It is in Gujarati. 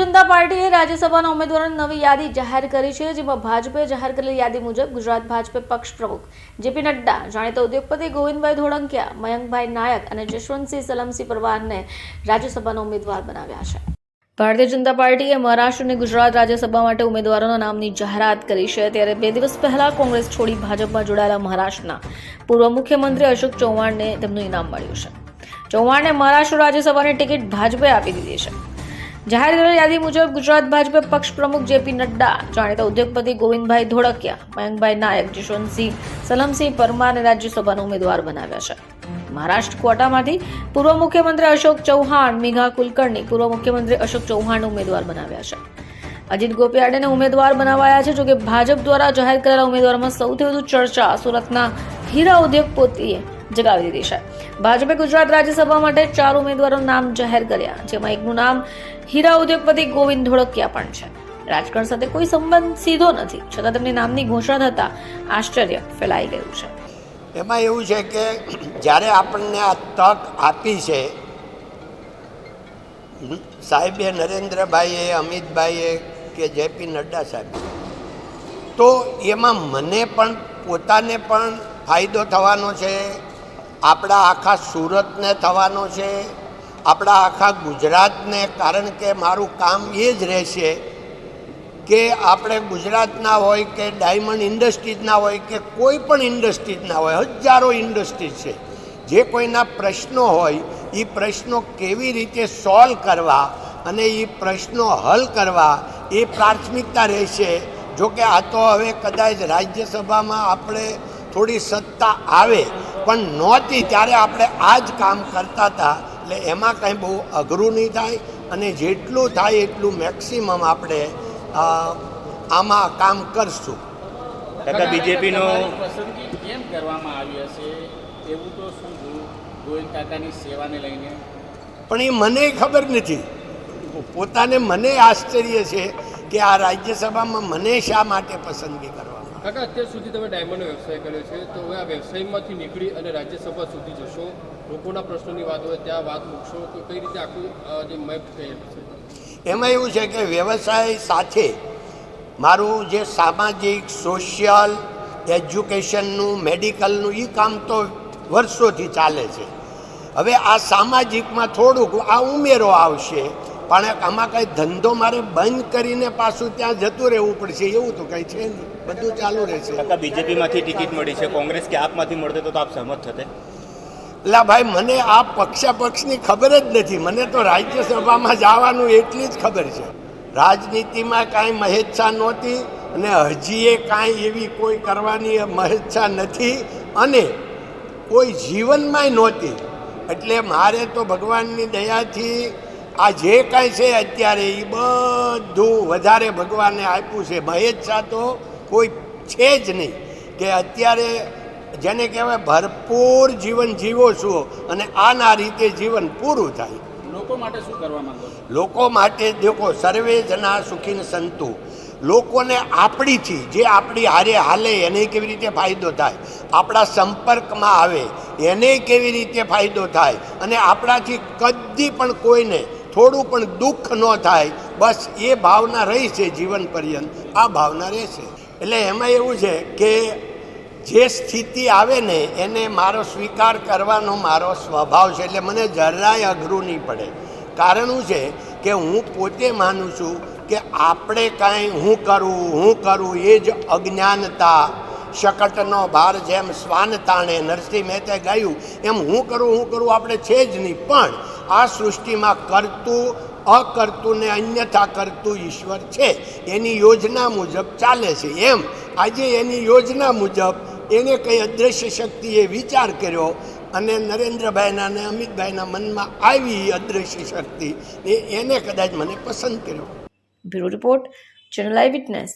જનતા પાર્ટીએ રાજ્યસભાના ઉમેદવારોની નવી યાદી જાહેર કરી છે, જેમાં ભાજપે જાહેર કરેલી યાદી મુજબ ગુજરાત ભાજપે પક્ષ પ્રમુખ જેપી નડ્ડા, જાણીતા ઉદ્યોગપતિ ગોવિંદભાઈ ધોળંકિયા, મયંકભાઈ નાયક અને જશવંતસિંહ સલમસિંહ પરવારને રાજ્યસભાના ઉમેદવાર બનાવ્યા છે. ભારતીય જનતા પાર્ટીએ મહારાષ્ટ્ર અને ગુજરાત રાજ્યસભા માટે ઉમેદવારોના નામની જાહેરાત કરી છે. ત્યારે બે દિવસ પહેલા કોંગ્રેસ છોડી ભાજપમાં જોડાયેલા મહારાષ્ટ્રના પૂર્વ મુખ્યમંત્રી અશોક ચૌહાણને તેમનું ઇનામ મળ્યું છે. ચૌહાણને મહારાષ્ટ્ર રાજ્યસભાની ટિકિટ ભાજપે આપી દીધી છે. જાહેર કરેલ યાદી મુજબ ગુજરાત ભાજપે પક્ષ પ્રમુખ જેપી નડ્ડા, જાણીતા ઉદ્યોગપતિ ગોવિંદભાઈ ધોળકિયા, મયંકભાઈ નાયક જશવંતસિંહ સલમસિંહ પરમારને રાજ્યસભાના ઉમેદવાર બનાવ્યા છે. મહારાષ્ટ્ર કોટામાંથી પૂર્વ મુખ્યમંત્રી અશોક ચૌહાણ, મેઘા કુલકર્ણી પૂર્વ મુખ્યમંત્રી અશોક ચૌહાણને ઉમેદવાર બનાવ્યા છે. અજીત ગોપિયાડેને ઉમેદવાર બનાવાયા છે, જોકે ભાજપ દ્વારા જાહેર કરેલા ઉમેદવારમાં સૌથી વધુ ચર્ચા સુરતના હીરા ઉદ્યોગપતિએ જગાવી દીધી છે. ભાજપે ગુજરાત રાજ્યસભા માટે ચાર ઉમેદવારોનું નામ જાહેર કર્યા, જેમાં એકનું નામ હીરા ઉદ્યોગપતિ ગોવિંદ ધોળકિયા પણ છે. રાજકારણ સાથે કોઈ સંબંધ સીધો નથી, છતાં તેમની નામની ઘોષણા થતાં આશ્ચર્ય ફેલાઈ ગયું છે. એમાં એવું છે કે જ્યારે આપણને આ તક આપી છે, સાહેબે નરેન્દ્રભાઈએ, અમિતભાઈએ કે જેપી નડ્ડા સાહેબ, તો એમાં મને પણ પોતાને પણ ફાયદો થવાનો છે આપણા આખા સુરતને થવાનો છે, આપણા આખા ગુજરાતને, કારણ કે મારું કામ એ જ રહેશે કે આપણે ગુજરાતના હોય કે ડાયમંડ ઇન્ડસ્ટ્રીઝના હોય કે કોઈ પણ ઇન્ડસ્ટ્રીઝના હોય, હજારો ઇન્ડસ્ટ્રીઝ છે. જે કોઈના પ્રશ્નો હોય એ પ્રશ્નો કેવી રીતે સોલ્વ કરવા અને એ પ્રશ્નો હલ કરવા, એ પ્રાથમિકતા રહેશે. જો કે આ તો હવે કદાચ રાજ્યસભામાં આપણે થોડી સત્તા આવે પણ નહોતી. ત્યારે આપણે આ જ કામ કરતા હતા. એટલે એમાં કંઈ બહુ અઘરું નહીં થાય અને જેટલું થાય એટલું મેક્સિમમ આપણે આમાં કામ કરશું. કાકા બીજેપીનો પસંદગી કેમ કરવામાં આવી હશે? એવું તો શું ગોયલ કાકાની સેવાને લઈને. પણ એ મને ખબર નથી. પોતાને મને આશ્ચર્ય છે કે આ રાજ્યસભામાં મને શા માટે પસંદગી કરવામાં કાકા, અત્યાર સુધી તમે ડાયમંડનો વ્યવસાય કર્યો છે, તો હવે આ વ્યવસાયમાંથી નીકળી અને રાજ્યસભા સુધી જશો. લોકોના પ્રશ્નોની વાત હોય, ત્યાં વાત મૂકશો, તો કઈ રીતે આખું જે મેપ થયેલું છે એમાં એવું છે કે વ્યવસાય સાથે મારું જે સામાજિક, સોશિયલ, એજ્યુકેશનનું, મેડિકલનું એ કામ તો વર્ષોથી ચાલે છે. હવે આ સામાજિકમાં થોડુંક આ ઉમેરો આવશે પણ આમાં કંઈ ધંધો મારે બંધ કરીને પાછું ત્યાં જતું રહેવું પડશે એવું તો કંઈ છે નહીં. બધું ચાલુ રહેશે. કાકા બીજેપીમાંથી ટિકિટ મળી છે કોંગ્રેસ કે આપમાંથી મળતે તો આપ સહમત થતે? એટલે ભાઈ મને આ પક્ષાપક્ષની ખબર જ નથી. મને તો રાજ્યસભામાં જવાનું એટલી જ ખબર છે. રાજનીતિમાં કાંઈ મહેચ્છા નહોતી અને હજીએ કાંઈ એવી કોઈ કરવાની મહેચ્છા નથી અને કોઈ જીવનમાંય નહોતી. એટલે મારે તો ભગવાનની દયાથી આ જે કાંઈ છે અત્યારે એ બધું વધારે ભગવાને આપ્યું છે. મહેચ્છા તો કોઈ છે જ નહીં કે અત્યારે જેને કહેવાય ભરપૂર જીવન જીવો છો અને આના રીતે જીવન પૂરું થાય. લોકો માટે શું કરવા માંગો લોકો માટે દેખો સર્વે જના સુખીન સંતુ. લોકોને આપણીથી જે આપણી હારે હાલે એને કેવી રીતે ફાયદો થાય? આપણા સંપર્કમાં આવે એને કેવી રીતે ફાયદો થાય? અને આપણાથી કદી પણ કોઈને થોડું પણ દુઃખ ન થાય, બસ એ ભાવના રહી છે જીવન પર્યંત, આ ભાવના રહેશે. એટલે એમાં એવું છે કે જે સ્થિતિ આવે ને, એને મારો સ્વીકાર કરવાનો મારો સ્વભાવ છે, એટલે મને જરાય અઘરું નહીં પડે. કારણ શું છે કે હું પોતે માનું છું કે આપણે કાંઈ હું કરું હું કરું, એ જ અજ્ઞાનતા, શકટનો ભાર જેમ શ્વાન તાણે નરસિંહ મહેતે ગાયું, એમ હું કરું હું કરું, આપણે છે જ નહીં. પણ આ સૃષ્ટિમાં કરતું, અકર્તું ને અન્યથા કરતું ઈશ્વર છે. એની યોજના મુજબ ચાલે છે. એમ, આજે એની યોજના મુજબ એને કંઈ અદૃશ્ય શક્તિએ વિચાર કર્યો અને નરેન્દ્રભાઈના અને અમિતભાઈના મનમાં આવી એ અદૃશ્ય શક્તિ એ એને કદાચ મને પસંદ કર્યો. Bureau report, channel eyewitness.